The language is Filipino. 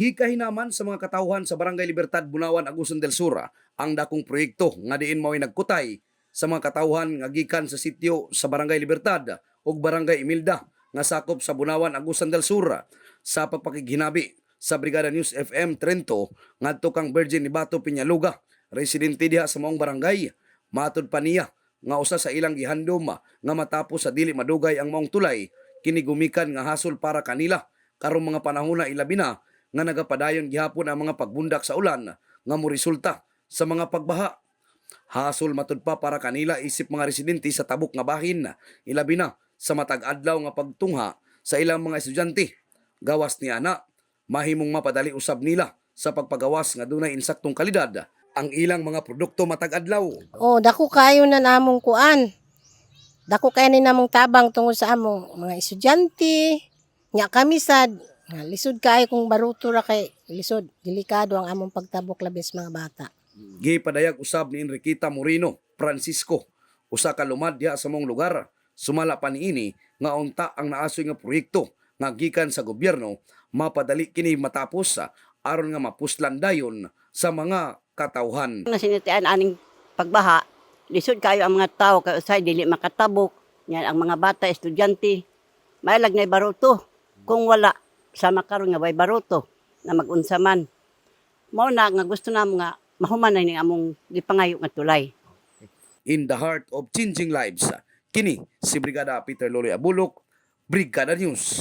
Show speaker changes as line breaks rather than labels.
Gikahinaman sa mga katawhan sa Barangay Libertad, Bunawan, Agusan del Sur ang dakong proyekto nga diin mao'y nagkutay sa mga katawhan nga gikan sa sityo sa Barangay Libertad ug Barangay Imilda nga sakop sa Bunawan, Agusan del Sur sa pagpakighinabi sa Brigada News FM Trento ngadto kang Virgin ni Bato Peñaluga, residente diha sa maong barangay. Matod pa niya nga usa sa ilang gihandom nga matapos sa dili madugay ang maong tulay kini gumikan nga hasol para kanila karong mga panahon na ilabi na nga nagapadayon gihapon ang mga pagbundak sa ulan nga moresulta sa mga pagbaha. Hasol matud pa para kanila isip mga residente sa tabok nga bahin ilabi na sa matag adlaw nga pagtungha sa ilang mga estudyante. Gawas ni ana mahimong mapadali usab nila sa pagpagawas nga dunay insaktong kalidad ang ilang mga produkto matag adlaw.
Oh, dako kayo na namong kuan. Dako kayo ni namong tabang tungod sa among mga estudyante. Nya kami sad nga lisod kayo kung baruto ra kay lisod delikado ang among pagtabok labis mga bata.
Gipadayag usab ni Enriqueta Moreno Francisco usa ka lumad diha sa mong lugar. Sumala pa niini nga unta ang naasoy nga proyekto nga gikan sa gobyerno mapadali kini matapos sa aron nga mapuslan dayon sa mga katawhan.
na sinitian aning pagbaha, lisod kayo ang mga tao kay usay dili makatabok. Yan ang mga bata, estudyante. Mailag na baruto. Kung wala sama karon nga way baruto na magunsa man. Mao na nga gusto na nga mahuman na ni among gipangayo nga tulay.
In the heart of changing lives. Kini si Brigada Peter Loloy Abulok, Brigada News.